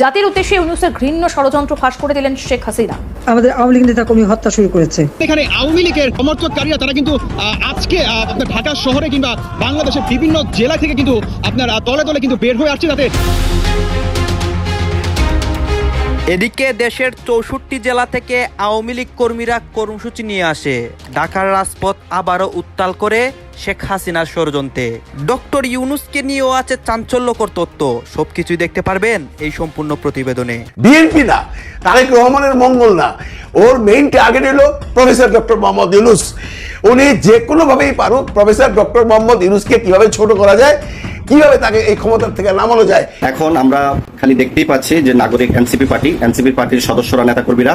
জাতির উদ্দেশ্যে ইউনুসের ঘৃণ্য ষড়যন্ত্র ফাঁস করে দিলেন শেখ হাসিনা। আমাদের আওয়ামী লীগ নেতা কর্মী হত্যা শুরু করেছে। এখানে আওয়ামী লীগের সমর্থককারীরা তারা কিন্তু আহ, আজকে আপনার ঢাকা শহরে কিংবা বাংলাদেশের বিভিন্ন জেলা থেকে কিন্তু আপনার দলে দলে কিন্তু বের হয়ে আসছে যাতে এদিকে দেশের চৌষট্টি জেলা থেকে আওয়ামী লীগ কর্মীরা কর্মসূচি নিয়ে আসে। ঢাকার রাজপথ আবারও উত্তাল করে শেখ হাসিনার ষড়যন্ত্রে। ডক্টর ইউনুসকে নিয়েও আছে চাঞ্চল্যকর তথ্য সবকিছুই দেখতে পারবেন এই সম্পূর্ণ প্রতিবেদনে। বিএনপি না তারেক রহমানের মঙ্গল না। ওর মেইন টার্গেট হলো প্রফেসর ডক্টর মোহাম্মদ ইউনুস। উনি যে কোনো ভাবেই পারুক প্রফেসর ডক্টর মোহাম্মদ ইউনুসকে কীভাবে ছোট করা যায় কীভাবে তাকে এই ক্ষমতার থেকে নামানো যায়। এখন আমরা খালি দেখতেই পাচ্ছি যে নাগরিক এনসিপি পার্টি এনসিপি পার্টির সদস্যরা নেতাকর্মীরা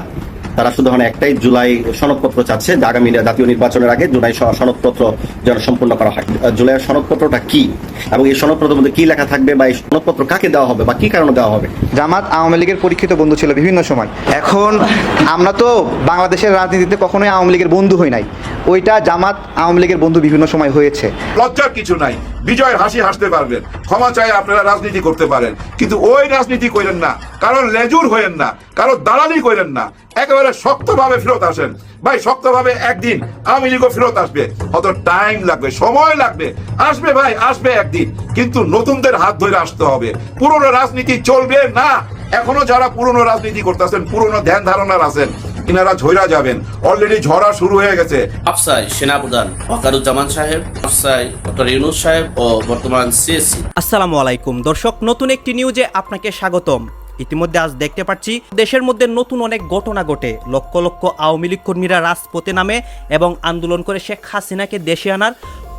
তারা শুধু মানে একটাই জুলাই সনদপত্র চাচ্ছে যে আগামী জাতীয় নির্বাচনের আগে জুলাই স- সনদপত্র যেন সম্পূর্ণ করা হয়। জুলাইয়ের সনদপত্রটা কি? এবং এই সনদপত্রের মধ্যে কি লেখা থাকবে বা এই সনদপত্র কাকে দেওয়া হবে বা কি কারণে দেওয়া হবে? জামাত আওয়ামী লীগের পরীক্ষিত বন্ধু ছিল বিভিন্ন সময়। এখন আমরা তো বাংলাদেশের রাজনীতিতে কখনোই আওয়ামী লীগের বন্ধু হই নাই। ওইটা জামাত আওয়ামী লীগের বন্ধু বিভিন্ন সময় হয়েছে। লজ্জার কিছু নাই। বিজয়ের হাসি হাসতে পারবেন। ক্ষমা চাই আপনারা রাজনীতি করতে পারেন। কিন্তু ওই রাজনীতি করেন না। কারণ লেজুর হইেন না। কারও দালালি করেন না। একেবারে শক্তভাবে ফেরত আসেন। ভাই, শক্তভাবে একদিন আওয়ামী লীগও ফেরত আসবে। অত টাইম লাগবে, সময় লাগবে। আসবে ভাই, আসবে একদিন। কিন্তু নতুনদের হাত ধরে আসতে হবে। পুরনো রাজনীতি চলবে না। এখনও যারা পুরনো রাজনীতি করতে করতেছেন পুরনো ধ্যান ধারণার আছেন ইনারা ঝইরা যাবেন। অলরেডি ঝরা শুরু হয়ে গেছে। আফসাই সেনাপ্রধান ওয়াকারুজ্জামান সাহেব আফসাই ডক্টর ইউনুস সাহেব ও বর্তমান সিএসসি আসসালামু আলাইকুম। দর্শক নতুন একটি নিউজে আপনাকে স্বাগতম। ইতিমধ্যে আজ দেখতে পাচ্ছি দেশের মধ্যে নতুন অনেক ঘটনা ঘটে। লক্ষ লক্ষ আওয়ামী লীগ কর্মীরা রাজপথে নামে এবং আন্দোলন করে শেখ হাসিনাকে দেশে আনার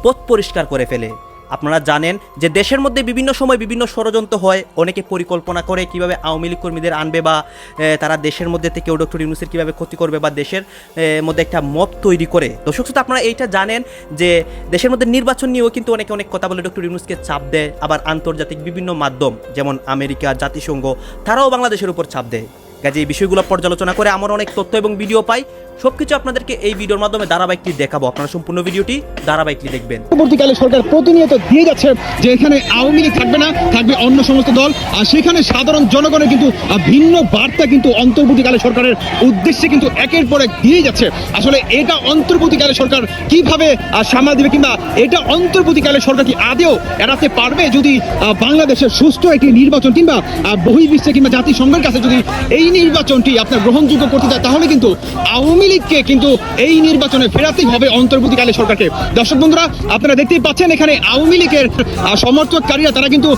পথ পরিষ্কার করে ফেলে। আপনারা জানেন যে দেশের মধ্যে বিভিন্ন সময় বিভিন্ন ষড়যন্ত্র হয়, অনেকে পরিকল্পনা করে কীভাবে আওয়ামী লীগ কর্মীদের আনবে বা তারা দেশের মধ্যে থেকে ডক্টর ইউনুসের কীভাবে ক্ষতি করবে বা দেশের মধ্যে একটা মত তৈরি করে। দর্শক শ্রোতা, আপনারা এইটা জানেন যে দেশের মধ্যে নির্বাচন নিয়েও কিন্তু অনেকে অনেক কথা বলে ডক্টর ইউনুসকে চাপ দেয়, আবার আন্তর্জাতিক বিভিন্ন মাধ্যম যেমন আমেরিকা, জাতিসংঘ, তারাও বাংলাদেশের উপর চাপ দেয়। কাজে এই বিষয়গুলো পর্যালোচনা করে আমার অনেক তথ্য এবং ভিডিও পাই। সবকিছু আপনাদেরকে এই ভিডিওর মাধ্যমে ধারাবাহিকটি দেখাবো। আপনারা সম্পূর্ণ ভিডিওটি ধারাবাহিকটি দেখবেন। পরবর্তীকালে সরকার প্রতিনিয়ত দিয়ে যাচ্ছে যে এখানে আওয়ামী লীগ থাকবে না, থাকবে অন্য সমস্ত দল, আর সেখানে সাধারণ জনগণের কিন্তু ভিন্ন বার্তা কিন্তু অন্তর্বর্তীকালে সরকারের উদ্দেশ্যে কিন্তু একের পর এক দিয়ে যাচ্ছে। আসলে এটা অন্তর্বর্তীকালে সরকার কীভাবে সামাল দিবে কিংবা এটা অন্তর্বর্তীকালে সরকার কি আদেও এড়াতে পারবে যদি বাংলাদেশের সুষ্ঠু একটি নির্বাচন কিংবা বহির্বিশ্বে কিংবা জাতিসংঘের কাছে যদি এই নির্বাচনটি আপনার গ্রহণযোগ্য করতে চায়, তাহলে কিন্তু আওয়ামী লীগকে কিন্তু এই নির্বাচনে ফেরাতেই হবে অন্তর্বর্তীকালে সরকারকে। দর্শক বন্ধুরা, আপনারা দেখতেই পাচ্ছেন এখানে আওয়ামী লীগের সমর্থককারীরা, তারা কিন্তু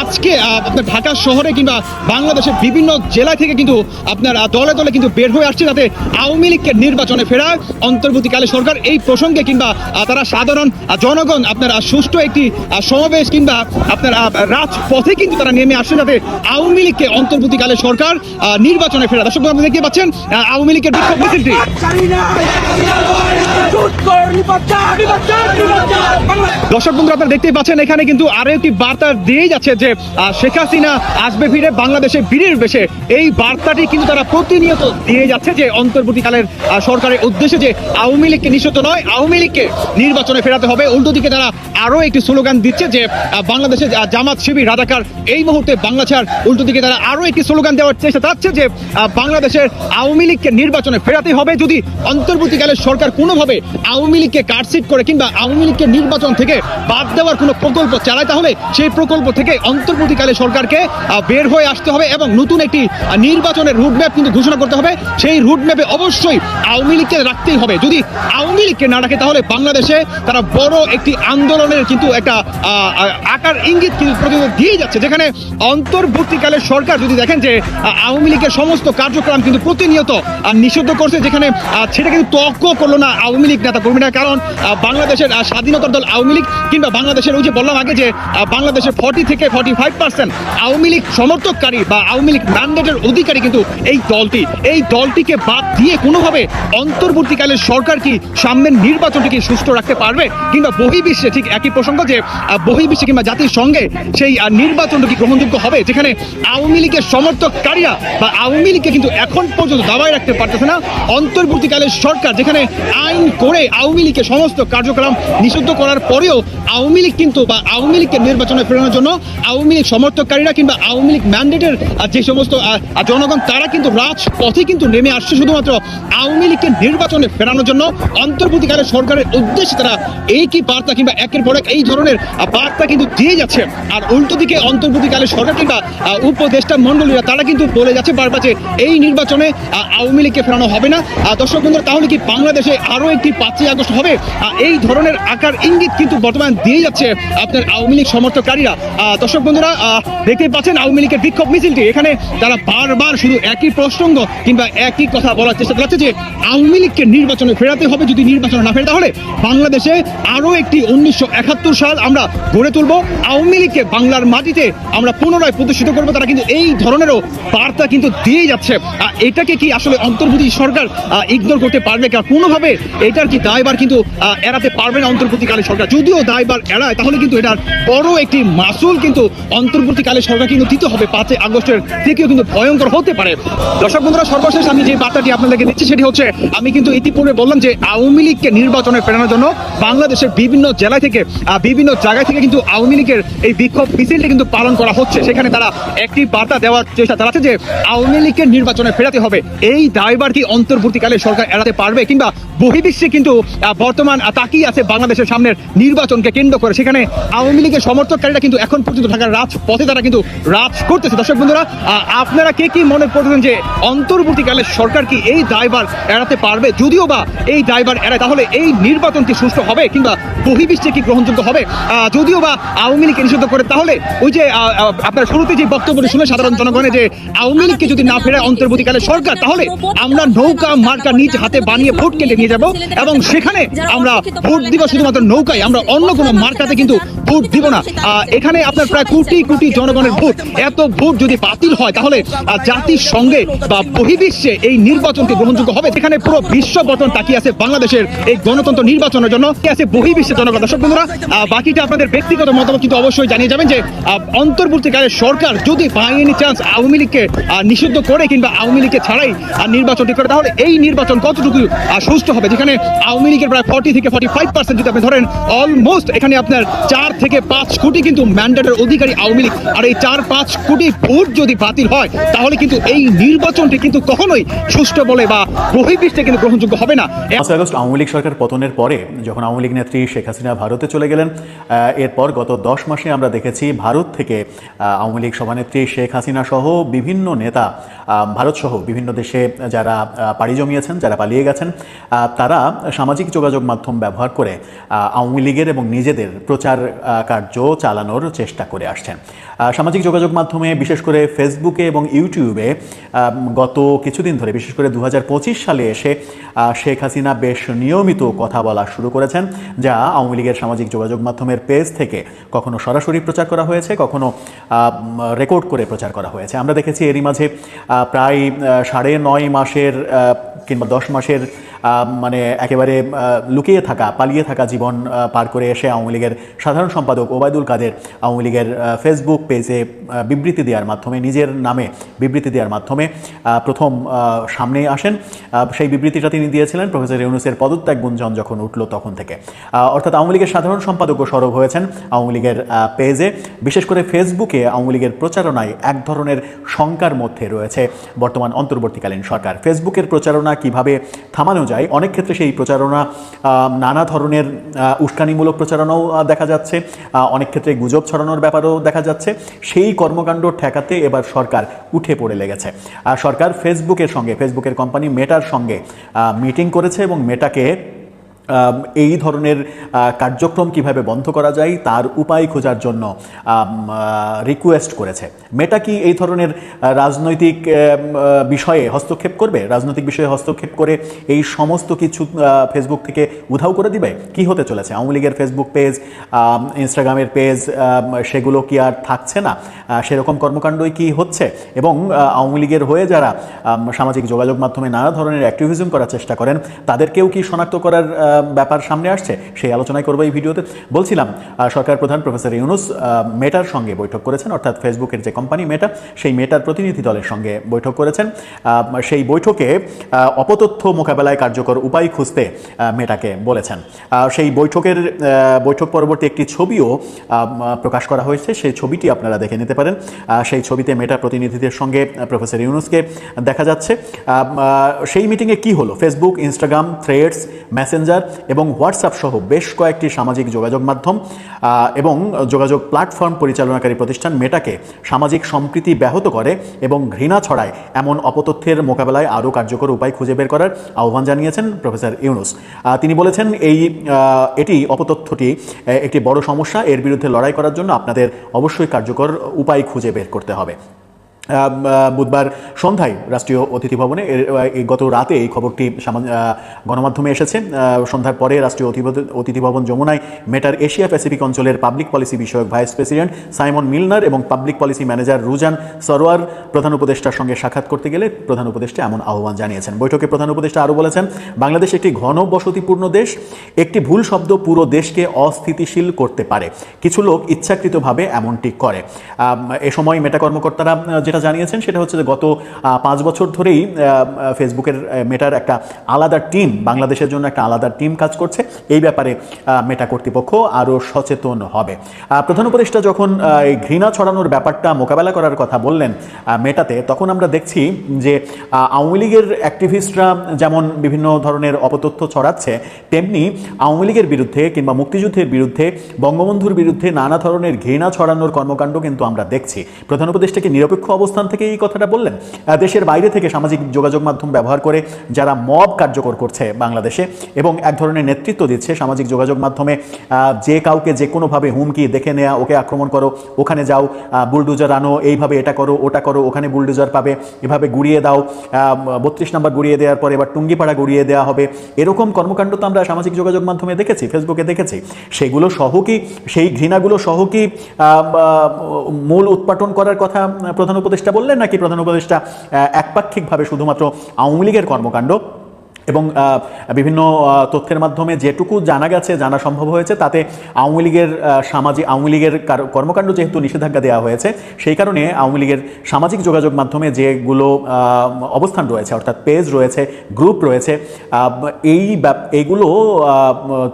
আজকে আপনার ঢাকা শহরে কিংবা বাংলাদেশের বিভিন্ন জেলা থেকে কিন্তু আপনার দলে দলে কিন্তু বের হয়ে আসছে যাতে আওয়ামী লীগকে নির্বাচনে ফেরায় অন্তর্বর্তীকালে সরকার। এই প্রসঙ্গে কিংবা তারা সাধারণ জনগণ, আপনার সুষ্ঠু একটি সমাবেশ কিংবা, আপনার রাজপথে কিন্তু তারা নেমে আসছে যাতে আওয়ামী লীগকে অন্তর্বর্তীকালে সরকার নির্বাচনে ফেরা দর্শক আপনারা দেখতে পাচ্ছেন আওয়ামী লীগের বিক্ষোভ মিছিলটি। দর্শক বন্ধুরা, আপনারা দেখতেই পাচ্ছেন, এখানে কিন্তু আরও একটি বার্তা দিয়েই যাচ্ছে যে শেখ হাসিনা আসবে ফিরে বাংলাদেশে বীরের বেশে। এই বার্তাটি কিন্তু তারা প্রতিনিয়ত দিয়ে যাচ্ছে যে, অন্তর্বর্তীকালের সরকারের উদ্দেশ্যে যে, আওয়ামী লীগকে নিষিদ্ধ নয়, আওয়ামী লীগকে নির্বাচনে ফেরাতে হবে। উল্টো দিকে তারা আরও একটি স্লোগান দিচ্ছে যে বাংলাদেশে জামাত শিবির, রাজাকার, এই মুহূর্তে বাংলা ছাড়। উল্টো দিকে তারা আরও একটি স্লোগান দেওয়ার চেষ্টা চাচ্ছে যে বাংলাদেশের আওয়ামী লীগকে নির্বাচনে ফেরাতে হবে। যদি অন্তর্বর্তীকালের সরকার কোনোভাবে আওয়ামী লীগকে কাটসিট করে কিংবা আওয়ামী লীগকে নির্বাচন থেকে বাদ দেওয়ার কোনো প্রকল্প চালায়, তাহলে সেই প্রকল্প থেকে অন্তর্বর্তীকালে সরকারকে বের হয়ে আসতে হবে এবং নতুন একটি নির্বাচনের রুটম্যাপ কিন্তু ঘোষণা করতে হবে। সেই রুটম্যাপে অবশ্যই আওয়ামী লীগকে রাখতেই হবে। যদি আওয়ামী লীগকে না রাখে, তাহলে বাংলাদেশে তারা বড় একটি আন্দোলনের কিন্তু একটা আকার ইঙ্গিত কিন্তু প্রতিনিয়ত দিয়ে যাচ্ছে। যেখানে অন্তর্বর্তীকালে সরকার যদি দেখেন যে আওয়ামী লীগের সমস্ত কার্যক্রম কিন্তু প্রতিনিয়ত নিষিদ্ধ করছে, যেখানে আহ, সেটা কিন্তু তর্ক করল না আওয়ামী লীগ নেতা কর্মীরা। কারণ বাংলাদেশের স্বাধীনতার দল আওয়ামী লীগ কিংবা বাংলাদেশের ওই যে বললাম আগে যে বাংলাদেশের ফর্টি থেকে forty five percent Awami League সমর্থককারী বা আওয়ামী লীগ ম্যান্ডেটের অধিকারী কিন্তু এই দলটি। এই দলটিকে বাদ দিয়ে কোনোভাবে অন্তর্বর্তীকালের সরকার কি সামনের নির্বাচনটি কি সুস্থ রাখতে পারবে? কিংবা বহির্বিশ্বে ঠিক একই প্রসঙ্গ যে বহির্বিশ্বে কিংবা জাতির সঙ্গে সেই নির্বাচনটি কি গ্রহণযোগ্য হবে? যেখানে আওয়ামী লীগের সমর্থককারীরা বা আওয়ামী লীগকে কিন্তু এখন পর্যন্ত দাবায় রাখতে পারতেছে না। অন্তর্বর্তীকালে সরকার যেখানে আইন করে আওয়ামী লীগের সমস্ত কার্যক্রম নিষিদ্ধ করার পরেও আওয়ামী লীগ কিন্তু বা আওয়ামী লীগকে নির্বাচনে ফেরানোর জন্য আওয়ামী লীগ সমর্থককারীরা কিংবা আওয়ামী লীগ ম্যান্ডেটের যে সমস্ত জনগণ, তারা কিন্তু রাজপথে কিন্তু নেমে আসছে শুধুমাত্র আওয়ামী লীগকে নির্বাচনে ফেরানোর জন্য। অন্তর্বর্তীকালে সরকারের উদ্দেশ্যে তারা এই কি বার্তা কিংবা একের পর এক এই ধরনের বার্তা কিন্তু দিয়ে যাচ্ছে। আর উল্টো দিকে অন্তর্বর্তীকালে সরকার কিংবা উপদেষ্টা মন্ডলীরা তারা কিন্তু বলে যাচ্ছে বারবার যে এই নির্বাচনে আওয়ামী লীগকে ফেরানো হবে না। দর্শক বন্ধুরা, তাহলে কি বাংলাদেশে আরও একটি পাঁচই আগস্ট হবে? এই ধরনের আকার ইঙ্গিত কিন্তু বর্তমান দিয়ে যাচ্ছে আপনার আওয়ামী লীগ সমর্থককারীরা। দর্শক বন্ধুরা দেখতেই পাচ্ছেন আওয়ামী লীগের বিক্ষোভ মিছিলটি। এখানে তারা বারবার শুধু একই প্রসঙ্গ কিংবা একই কথা বলার চেষ্টা চালাচ্ছে যে আওয়ামী লীগকে নির্বাচনে ফেরাতে হবে। যদি নির্বাচনে না ফেরে, তাহলে বাংলাদেশে আরও একটি উনিশশো একাত্তর সাল আমরা গড়ে তুলব। আওয়ামী লীগকে বাংলার মাটিতে আমরা পুনরায় প্রতিষ্ঠিত করব। তারা কিন্তু এই ধরনেরও বার্তা কিন্তু দিয়ে যাচ্ছে। এটাকে কি আসলে অন্তর্বর্তী সরকার ইগনোর করতে পারবে কারণ কোনোভাবে এটার কি দায়বার কিন্তু এড়াতে পারবে না অন্তর্বর্তীকালে সরকার? যদিও দায়বার এড়ায়, তাহলে কিন্তু এটার বড় একটি মাসুল কিন্তু অন্তর্বর্তীকালে সরকার কিন্তু দিতে হবে। পাঁচই আগস্টের থেকেও কিন্তু ভয়ঙ্কর হতে পারে। দর্শক বন্ধুরা, সর্বশেষ আমি যে বার্তাটি আপনাদেরকে দিচ্ছি, সেটি হচ্ছে, আমি কিন্তু ইতিপূর্বে বললাম যে আওয়ামী লীগকে নির্বাচনে ফেরানোর জন্য বাংলাদেশের বিভিন্ন জেলা থেকে বিভিন্ন জায়গা থেকে কিন্তু আওয়ামী লীগের এই বিক্ষোভ মিছিলটি কিন্তু পালন করা হচ্ছে। সেখানে তারা একটি বার্তা দেওয়ার চেষ্টা চালাচ্ছে যে আওয়ামী লীগকে নির্বাচনে ফেরাতে হবে। এই দায়বার কি অন্তর্বর্তীকালে সরকার এড়াতে পারবে কিংবা বহির্বিশ্বে কিন্তু বর্তমান তাকিয়ে আছে বাংলাদেশের সামনের নির্বাচনকে কেন্দ্র করে। সেখানে আওয়ামী লীগের সমর্থককারীরা কিন্তু এখন পর্যন্ত ঢাকার রাজপথে তারা কিন্তু রাজ করতেছে। দর্শক বন্ধুরা আপনারা কে কি মনে করতেছেন যে অন্তর্বর্তীকালে সরকার কি এই দায়বার এড়াতে পারবে? যদিও বা এই দায়বার এড়ায়, তাহলে এই নির্বাচন কি সুষ্ঠু হবে কিংবা বহির্বিশ্বে কি গ্রহণযোগ্য হবে? যদিও বা আওয়ামী লীগকে নিষিদ্ধ করে, তাহলে ওই যে আপনার শুরুতে যে বক্তব্যটি শুনে সাধারণ জনগণের যে আওয়ামী লীগকে যদি না ফেরায় অন্তর্বর্তীকালে সরকার, তাহলে আমরা নৌকা মার্কা নিজ হাতে বানিয়ে ভোট কেটে নিয়ে যাব এবং সেখানে আমরা ভোট দিব শুধুমাত্র নৌকায়। আমরা অন্য কোনো মার্কাতে কিন্তু ভোট দিব না। এখানে আপনার প্রায় কোটি কোটি জনগণের ভোট। এত ভোট যদি বাতিল হয় তাহলে জাতির সঙ্গে বা বহির্বিশ্বে এই নির্বাচনকে গ্রহণযোগ্য হবে। সেখানে পুরো বিশ্ব বর্তন তাকিয়ে আছে বাংলাদেশের এই গণতন্ত্র নির্বাচনের জন্য। কি আছে বহির্বিশ্বের জনগণ। দর্শক বন্ধুরা বাকিটা আপনাদের ব্যক্তিগত মতামত কিন্তু অবশ্যই জানিয়ে যাবেন যে অন্তর্বর্তীকালে সরকার যদি বাই চান্স আওয়ামী লীগকে নিষিদ্ধ করে কিংবা আওয়ামী লীগকে ছাড়াই নির্বাচনটি করে, তাহলে এই নির্বাচন কতটুকু সুষ্ঠু হবে? যেখানে আওয়ামী লীগের প্রায় ফর্টি থেকে ফর্টি ফাইভ পার্সেন্ট যদি আপনি ধরেন অলমোস্ট এখানে আপনার চার থেকে পাঁচ কোটি কিন্তু ম্যান্ডেটের অধিকারী আওয়ামী লীগ। আর এই চার পাঁচ কোটি ভোট যদি বাতিল হয়, তাহলে কিন্তু এই নির্বাচনটি কিন্তু কখনোই সুষ্ঠু বলে বা বহির্বিশ্বে কিন্তু গ্রহণযোগ্য হবে না। আওয়ামী লীগ সরকার পতনের পরে যখন আওয়ামী লীগ নেত্রী শেখ হাসিনা ভারতে চলে গেলেন এরপর গত দশ মাসে আমরা দেখেছি ভারত থেকে আওয়ামী লীগ সভানেত্রী শেখ হাসিনা সহ বিভিন্ন নেতা ভারত সহ বিভিন্ন দেশে যারা পাড়ি জমিয়েছেন, যারা পালিয়ে গেছেন তারা সামাজিক যোগাযোগ মাধ্যম ব্যবহার করে আওয়ামী লীগের এবং নিজেদের প্রচার কার্য চালানোর চেষ্টা করে আসছেন। সামাজিক যোগাযোগ মাধ্যমে, বিশেষ করে ফেসবুকে এবং ইউটিউবে গত কিছুদিন ধরে, বিশেষ করে দু হাজার পঁচিশ সালে এসে শেখ হাসিনা বেশ নিয়মিত কথা বলা শুরু করেছেন, যা আওয়ামী লীগের সামাজিক যোগাযোগ মাধ্যমের পেজ থেকে কখনো সরাসরি প্রচার করা হয়েছে, কখনো রেকর্ড করে প্রচার করা হয়েছে। আমরা দেখেছি এরই মাঝে প্রায় সাড়ে নয় মাসের কিংবা দশ মাসের মানে একেবারে লুকিয়ে থাকা, পালিয়ে থাকা জীবন পার করে এসে আওয়ামী লীগের সাধারণ সম্পাদক ওবায়দুল কাদের আওয়ামী লীগের ফেসবুক পেজে বিবৃতি দেওয়ার মাধ্যমে, নিজের নামে বিবৃতি দেওয়ার মাধ্যমে প্রথম সামনে আসেন। সেই বিবৃতিটা তিনি দিয়েছিলেন প্রফেসর ইউনুসের পদত্যাগ গুঞ্জন যখন উঠল তখন থেকে। অর্থাৎ আওয়ামী লীগের সাধারণ সম্পাদকও সরব হয়েছেন আওয়ামী লীগের পেজে বিশেষ করে ফেসবুকে আওয়ামী লীগের প্রচারণায় এক ধরনের শঙ্কার মধ্যে রয়েছে বর্তমান অন্তর্বর্তীকালীন সরকার। ফেসবুকের প্রচারণা কীভাবে থামানো যায় অনেক ক্ষেত্রে সেই প্রচারণা নানা ধরনের উস্কানিমূলক প্রচারণাও দেখা যাচ্ছে। অনেক ক্ষেত্রে গুজব ছড়ানোর ব্যাপারও দেখা যাচ্ছে। সেই কর্মকাণ্ড ঠেকাতে এবার সরকার উঠে পড়ে লেগেছে। আর সরকার ফেসবুকের সঙ্গে, ফেসবুকের কোম্পানি মেটার সঙ্গে মিটিং করেছে এবং মেটাকে এই ধরনের কার্যক্রম কীভাবে বন্ধ করা যায় তার উপায় খোঁজার জন্য রিকোয়েস্ট করেছে। মেটা কি এই ধরনের রাজনৈতিক বিষয়ে হস্তক্ষেপ করবে? রাজনৈতিক বিষয়ে হস্তক্ষেপ করে এই সমস্ত কিছু ফেসবুক থেকে উধাও করে দিবে? কি হতে চলেছে? আওয়ামী লীগের ফেসবুক পেজ ইনস্টাগ্রামের পেজ সেগুলো কি আর থাকছে না? সেরকম কর্মকাণ্ডই কি হচ্ছে? এবং আওয়ামী লীগের হয়ে যারা সামাজিক যোগাযোগ মাধ্যমে নানা ধরনের অ্যাক্টিভিজম করার চেষ্টা করেন, তাদেরকেও কি শনাক্ত করার ব্যাপার সামনে আসছে, সেই আলোচনায় করব এই ভিডিওতে। বলছিলাম সরকার প্রধান প্রফেসর ইউনুস মেটার সঙ্গে বৈঠক করেছেন, অর্থাৎ ফেসবুকের যে কোম্পানি মেটা, সেই মেটার প্রতিনিধি দলের সঙ্গে বৈঠক করেছেন। সেই বৈঠকে অপতথ্য মোকাবেলায় কার্যকর উপায় খুঁজতে মেটাকে বলেছেন। সেই বৈঠকের বৈঠক পরবর্তী একটি ছবিও প্রকাশ করা হয়েছে। সেই ছবিটি আপনারা দেখে নিতে পারেন। সেই ছবিতে মেটা প্রতিনিধিদের সঙ্গে প্রফেসর ইউনুসকে দেখা যাচ্ছে। সেই মিটিংয়ে কি হলো? ফেসবুক, ইনস্টাগ্রাম, থ্রেডস, মেসেঞ্জার এবং হোয়াটসঅ্যাপ সহ বেশ কয়েকটি সামাজিক যোগাযোগ মাধ্যম এবং যোগাযোগ প্ল্যাটফর্ম পরিচালনাকারী প্রতিষ্ঠান মেটাকে সামাজিক সম্প্রীতি ব্যাহত করে এবং ঘৃণা ছড়ায় এমন অপতথ্যের মোকাবেলায় আরও কার্যকর উপায় খুঁজে বের করার আহ্বান জানিয়েছেন প্রফেসর ইউনুস। তিনি বলেছেন এই এটি অপতথ্যটি একটি বড় সমস্যা, এর বিরুদ্ধে লড়াই করার জন্য আপনাদের অবশ্যই কার্যকর উপায় খুঁজে বের করতে হবে। বুধবার সন্ধ্যায় রাষ্ট্রীয় অতিথি ভবনে গত রাতে এই খবরটি গণমাধ্যমে এসেছে। সন্ধ্যার পরে রাষ্ট্রীয় অতিথি- ভবন যমুনায় মেটার এশিয়া প্যাসিফিক অঞ্চলের পাবলিক পলিসি বিষয়ক ভাইস প্রেসিডেন্ট সাইমন মিলনার এবং public policy manager Ruzan Sarwar প্রধান উপদেষ্টার সঙ্গে সাক্ষাৎ করতে গেলে প্রধান উপদেষ্টা এমন আহ্বান জানিয়েছেন। বৈঠকে প্রধান উপদেষ্টা আরও বলেছেন বাংলাদেশ একটি ঘন বসতিপূর্ণ দেশ একটি ভুল শব্দ পুরো দেশকে অস্থিতিশীল করতে পারে। কিছু লোক ইচ্ছাকৃতভাবে এমনটি করে। এ সময় মেটা কর্মকর্তারা আহ, যেটা জানিয়েছেন সেটা হচ্ছে যে গত পাঁচ বছর ধরেই ফেসবুকের মেটার একটা আলাদা টিম, বাংলাদেশের জন্য একটা আলাদা টিম কাজ করছে। এই ব্যাপারে মেটা কর্তৃপক্ষ আরও সচেতন হবে। প্রধান উপদেষ্টা যখন এই ঘৃণা ছড়ানোর ব্যাপারটা মোকাবেলা করার কথা বললেন মেটাতে, তখন আমরা দেখছি যে আওয়ামী লীগের অ্যাক্টিভিস্টরা যেমন বিভিন্ন ধরনের অপতথ্য ছড়াচ্ছে, তেমনি আওয়ামী লীগের বিরুদ্ধে কিংবা মুক্তিযুদ্ধের বিরুদ্ধে, বঙ্গবন্ধুর বিরুদ্ধে নানা ধরনের ঘৃণা ছড়ানোর কর্মকাণ্ড কিন্তু আমরা দেখছি। প্রধান উপদেষ্টাকে নিরপেক্ষ অবস্থান থেকে এই কথাটা বললেন। দেশের বাইরে থেকে সামাজিক যোগাযোগ মাধ্যম ব্যবহার করে যারা মব কার্যকর করছে বাংলাদেশে এবং এক ধরনের নেতৃত্ব দিচ্ছে সামাজিক যোগাযোগ মাধ্যমে যে কাউকে যে কোনোভাবে হুমকি দেখে নেওয়া ওকে আক্রমণ করো, ওখানে যাও বুলডোজার আনো, এইভাবে এটা করো, ওটা করো, ওখানে বুলডোজার পাবে, এভাবে গুড়িয়ে দাও বত্রিশ নম্বর গুড়িয়ে দেওয়ার পরে এবার টুঙ্গিপাড়া গুড়িয়ে দেওয়া হবে। এরকম কর্মকাণ্ড তো আমরা সামাজিক যোগাযোগ মাধ্যমে দেখেছি, ফেসবুকে দেখেছি। সেগুলো সহ কি, সেই ঘৃণাগুলো সহ কি মূল উৎপাটন করার কথা প্রধান উপদেষ্টা বললেন নাকি প্রধান উপদেষ্টা একপাক্ষিকভাবে শুধুমাত্র আওয়ামী লীগের কর্মকাণ্ড? এবং বিভিন্ন তথ্যের মাধ্যমে যেটুকু জানা গেছে, জানা সম্ভব হয়েছে, তাতে আওয়ামী লীগের সামাজিক, আওয়ামী লীগের কার- কর্মকাণ্ড যেহেতু নিষেধাজ্ঞা দেওয়া হয়েছে, সেই কারণে আওয়ামী লীগের সামাজিক যোগাযোগ মাধ্যমে যেগুলো অবস্থান রয়েছে, অর্থাৎ পেজ রয়েছে গ্রুপ রয়েছে এই এইগুলো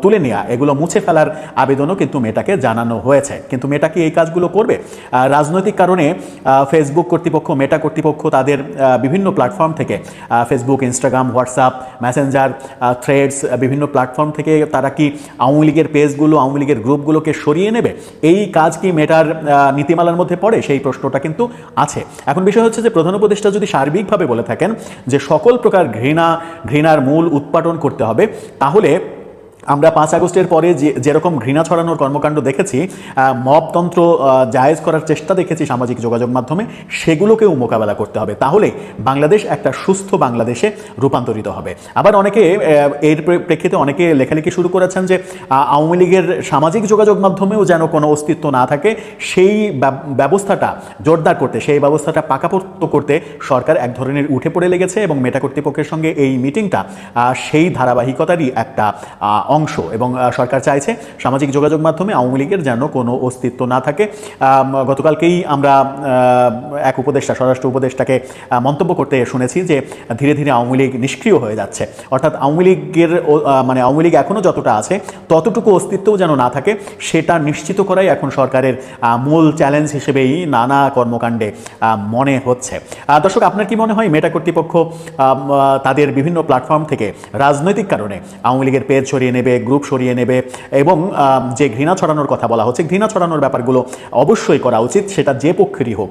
তুলে নেওয়া এগুলো মুছে ফেলার আবেদনও কিন্তু মেটাকে জানানো হয়েছে। কিন্তু মেটা কি এই কাজগুলো করবে? রাজনৈতিক কারণে ফেসবুক কর্তৃপক্ষ মেটা কর্তৃপক্ষ তাদের বিভিন্ন প্ল্যাটফর্ম থেকে Facebook Instagram WhatsApp Messenger Threads বিভিন্ন প্ল্যাটফর্ম থেকে তারা কি আওয়ামী লীগের পেজগুলো আওয়ামী লীগের গ্রুপগুলোকে সরিয়ে নেবে? এই কাজ কি মেটার নীতিমালার মধ্যে পড়ে? সেই প্রশ্নটা কিন্তু আছে। এখন বিষয় হচ্ছে যে প্রধান উপদেষ্টা যদি সার্বিকভাবে বলে থাকেন যে সকল প্রকার ঘৃণা, ঘৃণার মূল উৎপাদন করতে হবে, তাহলে আমরা পাঁচ আগস্টের পরে যে, যেরকম ঘৃণা ছড়ানোর কর্মকাণ্ড দেখেছি মবতন্ত্র জায়েজ করার চেষ্টা দেখেছি সামাজিক যোগাযোগ মাধ্যমে, সেগুলোকেও মোকাবেলা করতে হবে। তাহলে বাংলাদেশ একটা সুস্থ বাংলাদেশে রূপান্তরিত হবে। আবার অনেকে এর প্রেক্ষিতে অনেকে লেখালেখি শুরু করেছেন যে আওয়ামী লীগের সামাজিক যোগাযোগ মাধ্যমেও যেন কোনো অস্তিত্ব না থাকে, সেই ব্যবস্থাটা জোরদার করতে, সেই ব্যবস্থাটা পাকাপোক্ত করতে সরকার এক ধরনের উঠে পড়ে লেগেছে এবং মেটা কর্তৃপক্ষের সঙ্গে এই মিটিংটা সেই ধারাবাহিকতারই একটা অংশ এবং সরকার চাইছে সামাজিক যোগাযোগ মাধ্যমে আওয়ামী লীগের যেন কোনো অস্তিত্ব না থাকে। গতকালকেই আমরা এক উপদেষ্টা, স্বরাষ্ট্র উপদেষ্টাকে মন্তব্য করতে শুনেছি যে ধীরে ধীরে আওয়ামী লীগ নিষ্ক্রিয় হয়ে যাচ্ছে। অর্থাৎ আওয়ামী লীগের মানে আওয়ামী লীগ এখনও যতটা আছে, ততটুকু অস্তিত্বও যেন না থাকে, সেটা নিশ্চিত করাই এখন সরকারের মূল চ্যালেঞ্জ হিসেবেই নানা কর্মকাণ্ডে মনে হচ্ছে। দর্শক, আপনার কি মনে হয় মেটা কর্তৃপক্ষ তাদের বিভিন্ন প্ল্যাটফর্ম থেকে রাজনৈতিক কারণে আওয়ামী লীগের পেজ সরিয়ে নেবে? গ্রুপ সরিয়ে নেবে এবং যে ঘৃণা ছড়ানোর কথা বলা হচ্ছে, ঘৃণা ছড়ানোর ব্যাপারগুলো অবশ্যই করা উচিত, সেটা যে পক্ষেরই হোক।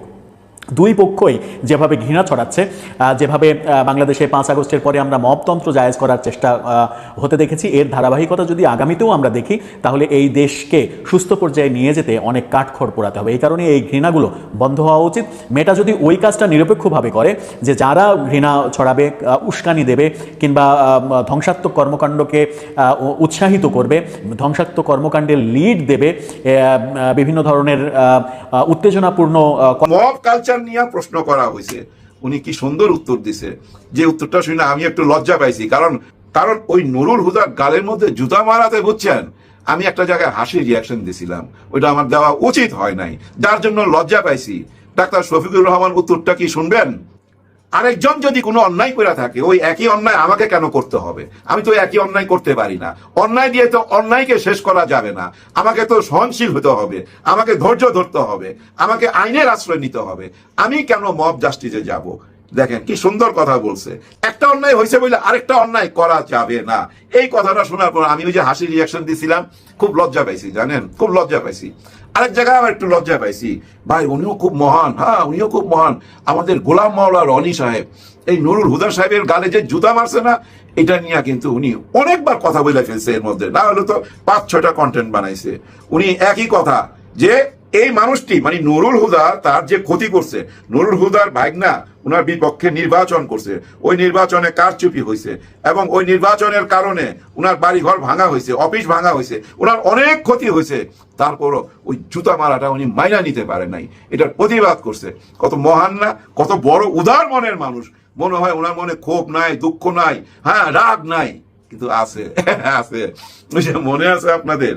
দুই পক্ষই যেভাবে ঘৃণা ছড়াচ্ছে যেভাবে বাংলাদেশে পাঁচ আগস্টের পরে আমরা মবতন্ত্র জায়েজ করার চেষ্টা হতে দেখেছি। এর ধারাবাহিকতা যদি আগামীতেও আমরা দেখি, তাহলে এই দেশকে সুস্থ পর্যায়ে নিয়ে যেতে অনেক কাঠখড় পোড়াতে হবে। এই কারণে এই ঘৃণাগুলো বন্ধ হওয়া উচিত। মেয়েটা যদি ওই কাজটা নিরপেক্ষভাবে করে, যে যারা ঘৃণা ছড়াবে উস্কানি দেবে, কিংবা ধ্বংসাত্মক কর্মকাণ্ডকে উৎসাহিত করবে, ধ্বংসাত্মক কর্মকাণ্ডের লিড দেবে বিভিন্ন ধরনের উত্তেজনাপূর্ণ মব কালচার নিয়ে প্রশ্ন করা হয়েছে। উনি কি সুন্দর উত্তর দিছে। যে উত্তরটা শুনে আমি একটু লজ্জা পাইছি। কারণ কারণ ওই নুরুল হুদার গালের মধ্যে জুতা মারাতে বুঝছেন? আমি একটা জায়গায় হাসি রিয়াকশন দিছিলাম। ওইটা আমার দেওয়া উচিত হয় নাই। যার জন্য লজ্জা পাইছি। ডাক্তার শফিকুর রহমান উত্তরটা কি শুনবেন? আরেকজন যদি কোনো অন্যায় করে থাকে, ওই একই অন্যায় আমাকে কেন করতে হবে? আমি তো একই অন্যায় করতে পারি না। অন্যায় দিয়ে তো অন্যায়কে শেষ করা যাবে না। আমাকে তো সহনশীল হতে হবে। আমাকে ধৈর্য ধরতে হবে। আমাকে আইনের আশ্রয় নিতে হবে। আমি কেন মব জাস্টিসে যাব? দেখেন, কি সুন্দর কথা বলছে। একটা অন্যায় হয়েছে বলে আরেকটা অন্যায় করা যাবে না। এই কথাটা শোনার পর আমি ওই যে হাসি রিয়াকশন দিছিলাম, খুব লজ্জা পাইছি, জানেন? খুব লজ্জা পাইছি। আরেক জায়গায় আবার একটু লজ্জা পাইছি। ভাই, উনিও খুব মহান হ্যাঁ উনিও খুব মহান। আমাদের গোলাম মাওলা রনি সাহেব, এই নুরুল হুদা সাহেবের গালে যে জুতা মারছে না, এটা নিয়ে কিন্তু উনি অনেকবার কথা বলে ফেলছে এর মধ্যে। না হলে তো পাঁচ, ছয়টা কন্টেন্ট বানাইছে। উনি একই কথা যে, এই মানুষটি মানে নুরুল হুদা তার যে ক্ষতি করছে, নুরুল হুদার ভাগনা উনার বিপক্ষে নির্বাচন করছে। ওই নির্বাচনে কারচুপি হয়েছে এবং ওই নির্বাচনের কারণে উনার বাড়ি ঘর ভাঙা হয়েছে অফিস ভাঙা হয়েছে ওনার অনেক ক্ষতি হয়েছে তারপরও ওই জুতা মারাটা উনি মাইনা নিতে পারে নাই। এটার প্রতিবাদ করছে। কত মহান না, কত বড় উদার মনের মানুষ। মনে হয় ওনার মনে ক্ষোভ নাই, দুঃখ নাই হ্যাঁ রাগ নাই, কিন্তু আছে আছে। মনে আছে আপনাদের?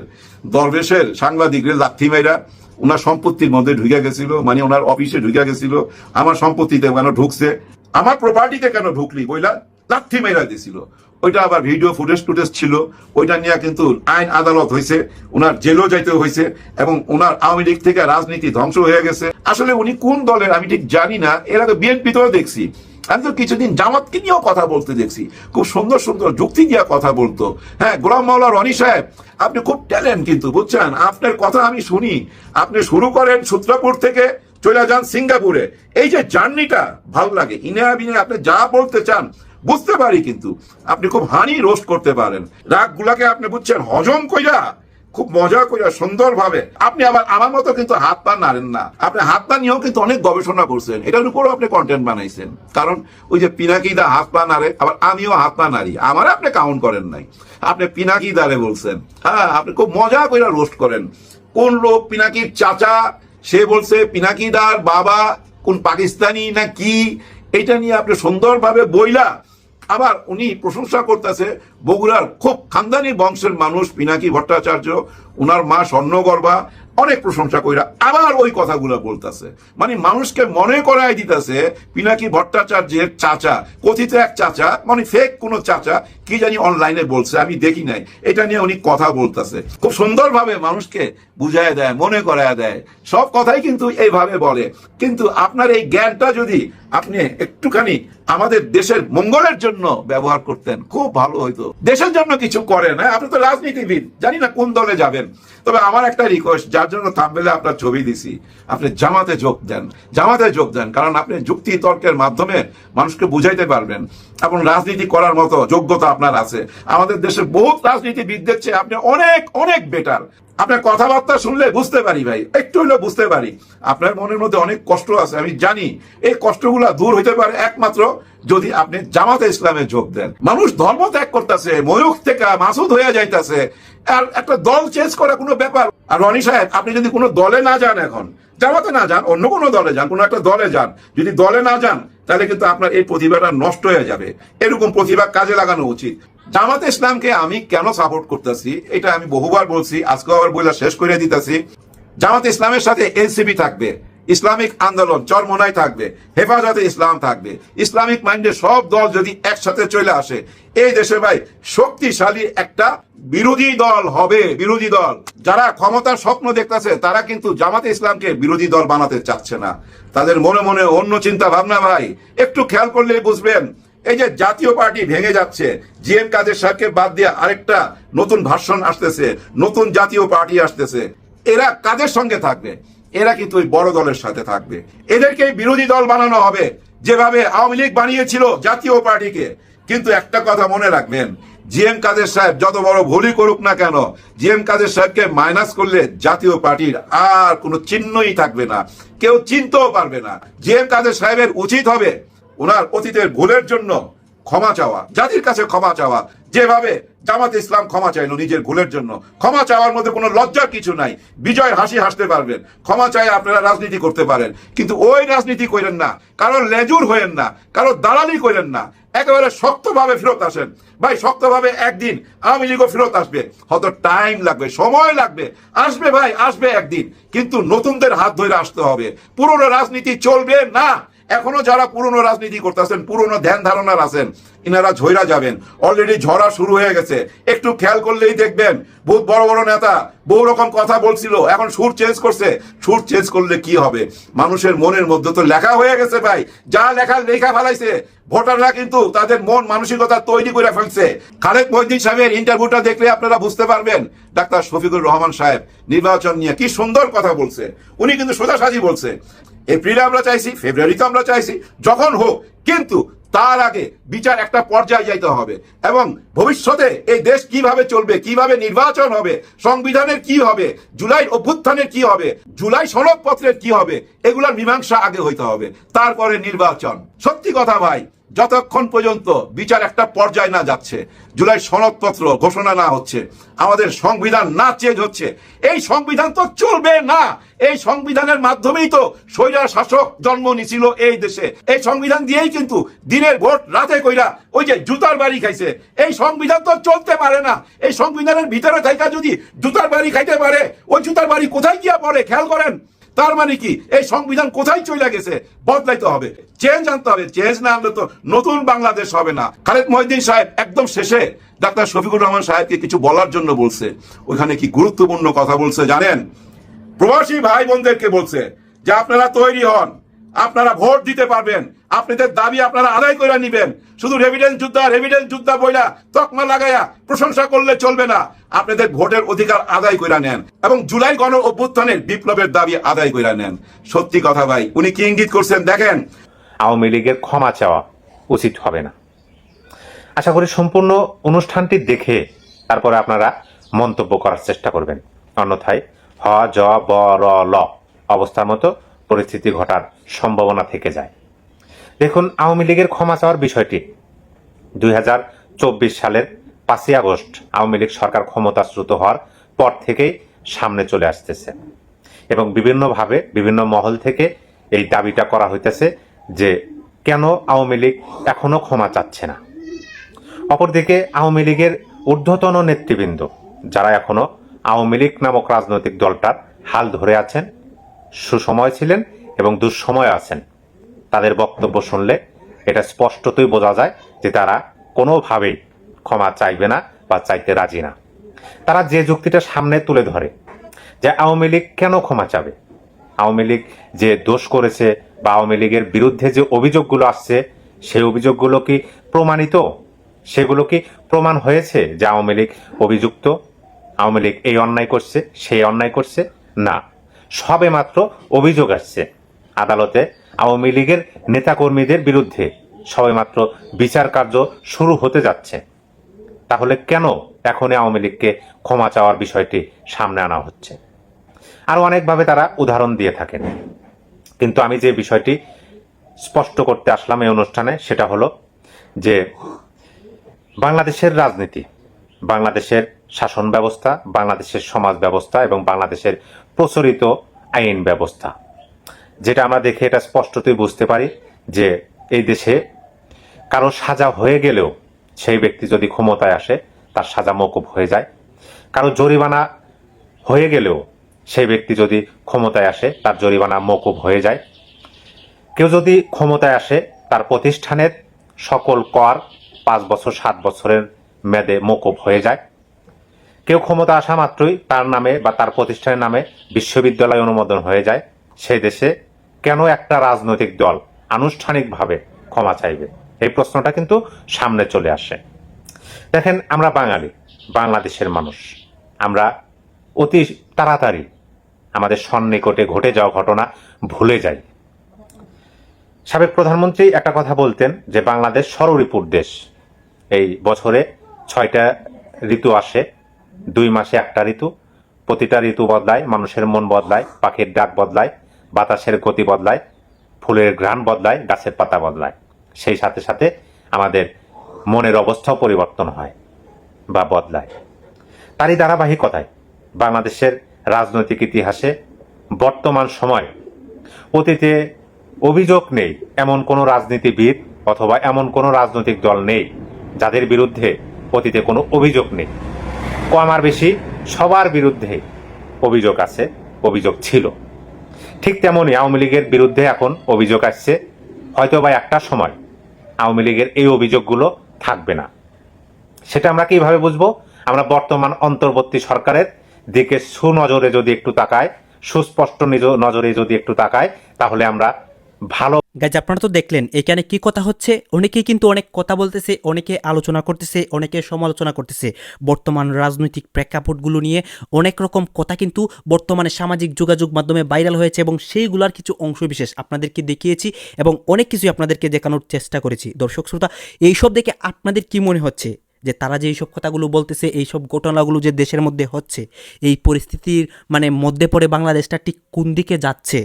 দরবেশের সাংবাদিকদের লাথি মাইরা ওনার সম্পত্তির মধ্যে ঢুকে গেছিল মানে ওনার অফিসে ঢুকে গেছিল, আমার সম্পত্তিতে কেন ঢুকছে, আমার প্রপার্টিতে কেন ঢুকলি বইলা লাথি মেরা দিছিল। ওইটা আবার ভিডিও ফুটেজ টুটেজ ছিল, ওইটা নিয়ে কিন্তু আইন আদালত হয়েছে ওনার জেলও যাইতে হয়েছে এবং ওনার আওয়ামী লীগ থেকে রাজনীতি ধ্বংস হয়ে গেছে। আসলে উনি কোন দলের আমি ঠিক জানি না, এর আগে বিএনপিতেও দেখছি। আমি তো কিছুদিন জামাতকে নিয়েও কথা বলতে দেখছি। খুব সুন্দর সুন্দর যুক্তি দিয়ে কথা বলতো। হ্যাঁ গোলাম মাওলা রনি সাহেব, আপনি খুব ট্যালেন্ট কিন্তু, বুঝছেন? আপনার কথা আমি শুনি। আপনি শুরু করেন সূত্রাপুর থেকে, চলে যান সিঙ্গাপুরে। এই যে জার্নিটা, ভালো লাগে। ইনে বিনে আপনি যা বলতে চান, বুঝতে পারি কিন্তু। আপনি খুব হানি রোস্ট করতে পারেন। রাগ গুলাকে আপনি বুঝছেন, হজম কইরা খুব মজা করে সুন্দর ভাবে আপনি আবার আমার মতো কিন্তু হাত পা নাড়েন না। আপনি হাত পা নিয়েও কিন্তু অনেক গবেষণা করছেন। এটার উপরও আপনি কন্টেন্ট বানাইছেন। কারণ ওই যে পিনাকি পিনাকিদা হাত পা নাড়ে, আবার আমিও হাত পা নাড়ি। আমার আপনি কাউন্ট করেন নাই। আপনি পিনাকিদারে বলছেন। হ্যাঁ আপনি খুব মজা করে রোস্ট করেন। কোন লোক পিনাকির চাচা, সে বলছে পিনাকিদার বাবা কোন পাকিস্তানি না কি? এটা নিয়ে আপনি সুন্দরভাবে বইলা আবার উনি প্রশংসা করতেছে বগুড়ার খুব খানদানি বংশের মানুষ পিনাকি ভট্টাচার্য, উনার মা স্বর্ণগর্ভা, অনেক প্রশংসা কইরা আবার ওই কথাগুলো বলতেছে। মানে মানুষকে মনে করাই দিতেছে পিনাকি ভট্টাচার্যের চাচা, কথিত এক চাচা মানে ফেক কোনো চাচা, কি জানি অনলাইনে বলছে, আমি দেখি নাই। এটা নিয়ে উনি কথা বলতেছে। খুব সুন্দরভাবে মানুষকে বুঝায় দেয়, মনে করায় দেয়। সব কথাই কিন্তু এইভাবে বলে। কিন্তু আপনার এই জ্ঞানটা যদি আপনি একটুখানি আমাদের দেশের মঙ্গলের জন্য ব্যবহার করতেন, খুব ভালো হইতো। দেশের জন্য কিছু করেন হ্যাঁ আপনি তো রাজনীতিবিদ, জানি না কোন দলে যাবেন। তবে আমার একটা রিকোয়েস্ট যার জন্য থামবেলে আপনার ছবি দিছি। আপনি জামাতে যোগ দেন, জামাতে যোগ দেন, কারণ আপনি যুক্তি তর্কের মাধ্যমে মানুষকে বুঝাইতে পারবেন। এবং রাজনীতি করার মতো যোগ্যতা আপনার আছে। আমাদের দেশে বহুত রাজনীতিবিদদের চেয়ে আপনি অনেক অনেক বেটার আপনার কথাবার্তা শুনলে বুঝতে পারি ভাই, একটু হলেও বুঝতে পারি। আপনার মনের মধ্যে অনেক কষ্ট আছে, আমি জানি। এই কষ্টগুলা দূর হইতে পারে একমাত্র যদি আপনি জামাতে ইসলামে যোগ দেন। মানুষ ধর্ম ত্যাগ করতেছে, ময়ূখ থেকে মাসুদ হয়ে যাইতেছে, আর একটা দল চেঞ্জ করা কোনো ব্যাপার। আর রনি সাহেব, আপনি যদি কোনো দলে না যান এখন, জামাতে না যান, অন্য কোনো দলে যান, কোনো একটা দলে যান, যদি দলে না যান, তাহলে কিন্তু আপনার এই প্রতিভাটা নষ্ট হয়ে যাবে। এরকম প্রতিভা কাজে লাগানো উচিত। জামাতে ইসলামকে আমি কেন সাপোর্ট করতেছি? এটা আমি বহুবার বলছি আজকে আবার বইলা শেষ করে দিতেছি। জামাতে ইসলামের সাথে এনসিপি থাকবে, ইসলামিক আন্দোলন চরমোনাই থাকবে, হেফাজতে ইসলাম থাকবে। ইসলামিক মাইন্ডের সব দল যদি একসাথে চলে আসে, এই দেশে ভাই শক্তিশালী একটা বিরোধী দল হবে, বিরোধী দল। যারা ক্ষমতার স্বপ্ন দেখতেছে, তারা কিন্তু জামাতে ইসলামকে বিরোধী দল বানাতে চাচ্ছে না। তাদের মনে মনে অন্য চিন্তা ভাবনা ভাই, একটু খেয়াল করলে বুঝবেন এই যে জাতীয় পার্টি ভেঙে যাচ্ছে, জিএম কাদের সাহেবকে বাদ দিয়ে আরেকটা নতুন ভাষণ আসতেছে, নতুন জাতীয় পার্টি আসতেছে, এরা কাদের সঙ্গে থাকবে? এরা কিন্তু ওই বড় দলের সাথে থাকবে? এদেরকে বিরোধী দল বানানো হবে, যেভাবে আওয়ামী লীগ বানিয়েছিল জাতীয় পার্টিকে। কিন্তু একটা কথা মনে রাখবেন জি এম কাদের সাহেব যত বড় ভুলই করুক না কেন জি এম কাদের সাহেবকে মাইনাস করলে জাতীয় পার্টির আর কোনো চিহ্নই থাকবে না, কেউ চিনতেও পারবে না। জি এম কাদের সাহেবের উচিত হবে ওনার অতীতের ভুলের জন্য ক্ষমা চাওয়া, জাতির কাছে ক্ষমা চাওয়া, যেভাবে জামাত ইসলাম ক্ষমা চাইলো নিজের ভুলের জন্য। ক্ষমা চাওয়ার মধ্যে কোনো লজ্জার কিছু নাই। বিজয়ের হাসি হাসতে পারবেন। ক্ষমা চাই আপনারা রাজনীতি করতে পারেন। কিন্তু ওই রাজনীতি করেন না। কারও লেজুর হইেন না। কারও দালালি করেন না। একেবারে শক্তভাবে ফেরত আসেন। ভাই, শক্তভাবে একদিন আওয়ামী লীগও ফেরত আসবে। হয়তো টাইম লাগবে, সময় লাগবে। আসবে ভাই, আসবে একদিন। কিন্তু নতুনদের হাত ধরে আসতে হবে। পুরনো রাজনীতি চলবে না। এখনও যারা পুরনো রাজনীতি করতেছেন পুরনো ধ্যান ধারণার আছেন ইনারা ঝইরা যাবেন। অলরেডি ঝরা শুরু হয়ে গেছে। একটু খেয়াল করলেই দেখবেন, বহুত বড় বড় নেতা বহু রকম কথা বলছিল। এখন সুর চেঞ্জ করছে। সুর চেঞ্জ করলে কি হবে? মানুষের মনের মধ্যে তো লেখা হয়ে গেছে ভাই। যা লেখা লেখা ফেলাইছে। ভোটাররা কিন্তু তাদের মন মানসিকতা তৈরি করে ফেলছে। খালেদ মহিদ্দিন সাহেবের ইন্টারভিউটা দেখলে আপনারা বুঝতে পারবেন। ডাক্তার শফিকুর রহমান সাহেব নির্বাচন নিয়ে কি সুন্দর কথা বলছে। উনি কিন্তু সোজাসাজি বলছে। এপ্রিলে আমরা চাইছি, ফেব্রুয়ারিতে আমরা চাইছি, যখন হোক, কিন্তু তার আগে বিচার একটা পর্যায়ে যাইতে হবে এবং ভবিষ্যতে এই দেশ কীভাবে চলবে, কীভাবে নির্বাচন হবে, সংবিধানের কি হবে জুলাই অভ্যুত্থানের কি হবে, জুলাই সনদপত্রের কি হবে, এগুলার মীমাংসা আগে হইতে হবে, তারপরে নির্বাচন। সত্যি কথা ভাই যতক্ষণ পর্যন্ত বিচার একটা পর্যায় না যাচ্ছে, জুলাই সনদপত্র ঘোষণা না হচ্ছে, আমাদের সংবিধান না চেঞ্জ হচ্ছে, এই সংবিধান তো চলবে না। এই সংবিধানের মাধ্যমেই তো স্বৈরা শাসক জন্ম নিছিল এই দেশে। এই সংবিধান দিয়েই কিন্তু দিনের ভোট রাতে কইরা ওই যে জুতার বাড়ি খাইছে। এই সংবিধান তো চলতে পারে না। এই সংবিধানের ভিতরে থাকা যদি জুতার বাড়ি খাইতে পারে, ওই জুতার বাড়ি কোথায় গিয়া পড়ে? খেয়াল করেন? তার মানে কি? এই সংবিধান কোথায় চলে গেছে? বদলাইতে হবে। চেঞ্জ আনতে হবে। চেঞ্জ না আনলে তো নতুন বাংলাদেশ হবে না। খালেদ মহিদ্দিন সাহেব একদম শেষে ডাক্তার শফিকুর রহমান সাহেবকে কিছু বলার জন্য বলছে। ওইখানে কি গুরুত্বপূর্ণ কথা বলছে জানেন? প্রবাসী ভাই বোনদেরকে বলছে যে আপনারা তৈরি হন। আপনারা ভোট দিতে পারবেন। আপনাদের দাবি আপনারা আদায় করে নিবেন। শুধু রেভিডেন্স যুদ্ধ রেভিডেন্স যুদ্ধ বইলা তকমা লাগাইয়া প্রশংসা করলে চলবে না। আপনাদের ভোটের অধিকার আদায় করে নেন এবং জুলাই গণ অভ্যুত্থানের বিপ্লবের দাবি আদায় করে নেন। সত্যি কথা ভাই, উনি কি ইঙ্গিত করছেন দেখেন? আওয়ামী লীগের ক্ষমা চাওয়া উচিত হবে না। আশা করি সম্পূর্ণ অনুষ্ঠানটি দেখে তারপরে আপনারা মন্তব্য করার চেষ্টা করবেন। অন্যথায় হ, জ, ব, র, ল অবস্থার মতো পরিস্থিতি ঘটার সম্ভাবনা থেকে যায়। দেখুন, আওয়ামী লীগের ক্ষমা চাওয়ার বিষয়টি। দুই হাজার চব্বিশ সালের পাঁচই আগস্ট আওয়ামী লীগ সরকার ক্ষমতাচ্যুত হওয়ার পর থেকেই সামনে চলে আসতেছে এবং বিভিন্নভাবে, বিভিন্ন মহল থেকে এই দাবিটা করা হইতেছে যে কেন আওয়ামী লীগ এখনও ক্ষমা চাচ্ছে না। অপরদিকে, আওয়ামী লীগের ঊর্ধ্বতন নেতৃবৃন্দ যারা এখনও আওয়ামী লীগ নামক রাজনৈতিক দলটার হাল ধরে আছেন, সুসময় ছিলেন এবং দুঃসময় আছেন। তাদের বক্তব্য শুনলে এটা স্পষ্টতই বোঝা যায় যে তারা কোনোভাবেই ক্ষমা চাইবে না বা চাইতে রাজি না। তারা যে যুক্তিটা সামনে তুলে ধরে যে আওয়ামী লীগ কেন ক্ষমা চাবে? আওয়ামী লীগ যে দোষ করেছে বা আওয়ামী লীগের বিরুদ্ধে যে অভিযোগগুলো আসছে, সেই অভিযোগগুলো কি প্রমাণিত? সেগুলো কি প্রমাণ হয়েছে যে আওয়ামী লীগ অভিযুক্ত? আওয়ামী লীগ এই অন্যায় করছে, সেই অন্যায় করছে? না। সবে মাত্র অভিযোগ আসছে। আদালতে আওয়ামী লীগের নেতাকর্মীদের বিরুদ্ধে সবেমাত্র বিচার কার্য শুরু হতে যাচ্ছে। তাহলে কেন এখনই আওয়ামী লীগকে ক্ষমা চাওয়ার বিষয়টি সামনে আনা হচ্ছে? আরও অনেকভাবে তারা উদাহরণ দিয়ে থাকেন। কিন্তু আমি যে বিষয়টি স্পষ্ট করতে আসলাম এই অনুষ্ঠানে, সেটা হলো যে বাংলাদেশের রাজনীতি, বাংলাদেশের শাসন ব্যবস্থা, বাংলাদেশের সমাজ ব্যবস্থা এবং বাংলাদেশের প্রচলিত আইন ব্যবস্থা যেটা আমরা দেখে এটা স্পষ্টতই বুঝতে পারি যে এই দেশে কারও সাজা হয়ে গেলেও সেই ব্যক্তি যদি ক্ষমতায় আসে, তার সাজা মকুব হয়ে যায়। কারও জরিমানা হয়ে গেলেও সেই ব্যক্তি যদি ক্ষমতায় আসে, তার জরিমানা মকুব হয়ে যায়। কেউ যদি ক্ষমতায় আসে, তার প্রতিষ্ঠানের সকল কর পাঁচ বছর, সাত বছরের মেয়াদে মকুব হয়ে যায়। কেউ ক্ষমতা আসা মাত্রই তার নামে বা তার প্রতিষ্ঠানের নামে বিশ্ববিদ্যালয় অনুমোদন হয়ে যায়। সেই দেশে কেন একটা রাজনৈতিক দল আনুষ্ঠানিকভাবে ক্ষমা চাইবে? এই প্রশ্নটা কিন্তু সামনে চলে আসে। দেখেন, আমরা বাঙালি, বাংলাদেশের মানুষ। আমরা অতি তাড়াতাড়ি আমাদের সন্নিকটে ঘটে যাওয়া ঘটনা ভুলে যাই। সাবেক প্রধানমন্ত্রী একটা কথা বলতেন যে, বাংলাদেশ ষড়রিপুর দেশ। এই বছরে ছয়টা ঋতু আসে। দুই মাসে একটা ঋতু, প্রতিটা ঋতু বদলায়, মানুষের মন বদলায়, পাখির ডাক বদলায়। বাতাসের গতি বদলায়, ফুলের ঘ্রাণ বদলায়, গাছের পাতা বদলায়। সেই সাথে সাথে আমাদের মনের অবস্থাও পরিবর্তন হয় বা বদলায়। তারই ধারাবাহিকতায় বাংলাদেশের রাজনৈতিক ইতিহাসে বর্তমান সময় অতীতে অভিযোগ নেই এমন কোনো রাজনীতিবিদ অথবা এমন কোনো রাজনৈতিক দল নেই যাদের বিরুদ্ধে অতীতে কোনো অভিযোগ নেই। কম আর বেশি সবার বিরুদ্ধে অভিযোগ আছে, অভিযোগ ছিল। ঠিক তেমনই আওয়ামী লীগের বিরুদ্ধে এখন অভিযোগ আসছে, হয়তো বা একটা সময় আওয়ামী লীগের এই অভিযোগগুলো থাকবে না। সেটা আমরা কীভাবে বুঝব? আমরা বর্তমান অন্তর্বর্তী সরকারের দিকে সুনজরে যদি একটু তাকায় সুস্পষ্ট নিজ- নজরে যদি একটু তাকায় তাহলে আমরা ভালো গাইজ আপনারা তো দেখলেন, এখানে কি কথা হচ্ছে? অনেকেই কিন্তু অনেক কথা বলতেছে, অনেকে আলোচনা করতেছে, অনেকে সমালোচনা করতেছে। বর্তমান রাজনৈতিক প্রেক্ষাপটগুলো নিয়ে অনেক রকম কথা কিন্তু বর্তমানে সামাজিক যোগাযোগ মাধ্যমে ভাইরাল হয়েছে এবং সেইগুলোর কিছু অংশবিশেষ আপনাদেরকে দেখিয়েছি এবং অনেক কিছুই আপনাদেরকে দেখানোর চেষ্টা করেছি। দর্শক, শ্রোতা, এইসব দেখে আপনাদের কি মনে হচ্ছে? যে তারা যে এইসব কথাগুলো বলতেছে, এইসব ঘটনাগুলো যে দেশের মধ্যে হচ্ছে, এই পরিস্থিতির মানে মধ্যে পড়ে বাংলাদেশটা ঠিক কোন দিকে যাচ্ছে?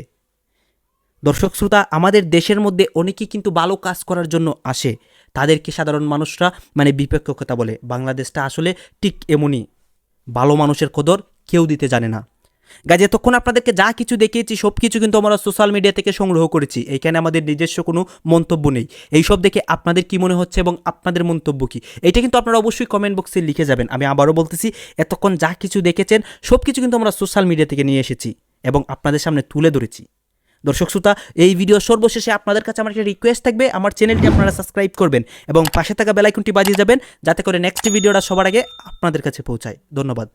দর্শক শ্রোতা, আমাদের দেশের মধ্যে অনেকেই কিন্তু ভালো কাজ করার জন্য আসে। তাদেরকে সাধারণ মানুষরা মানে বিপক্ষ কথা বলে। বাংলাদেশটা আসলে ঠিক এমনই। ভালো মানুষের কদর কেউ দিতে জানে না। গাজে এতক্ষণ আপনাদেরকে যা কিছু দেখিয়েছি, সব কিছু কিন্তু আমরা সোশ্যাল মিডিয়া থেকে সংগ্রহ করেছি। এইখানে আমাদের নিজস্ব কোনো মন্তব্য নেই। এইসব দেখে আপনাদের কি মনে হচ্ছে এবং আপনাদের মন্তব্য কি? এটা কিন্তু আপনারা অবশ্যই কমেন্ট বক্সে লিখে যাবেন। আমি আবারও বলতেছি, এতক্ষণ যা কিছু দেখেছেন, সব কিছু কিন্তু আমরা সোশ্যাল মিডিয়া থেকে নিয়ে এসেছি এবং আপনাদের সামনে তুলে ধরেছি। দর্শক শ্রোতা, এই ভিডিও সর্বশেষে আপনাদের কাছে আমার একটা রিকোয়েস্ট থাকবে। আমার চ্যানেলটি আপনারা সাবস্ক্রাইব করবেন এবং পাশে থাকা বেলাইকনটি বাজিয়ে যাবেন, যাতে করে নেক্সট ভিডিওটা সবার আগে আপনাদের কাছে পৌঁছায়। ধন্যবাদ।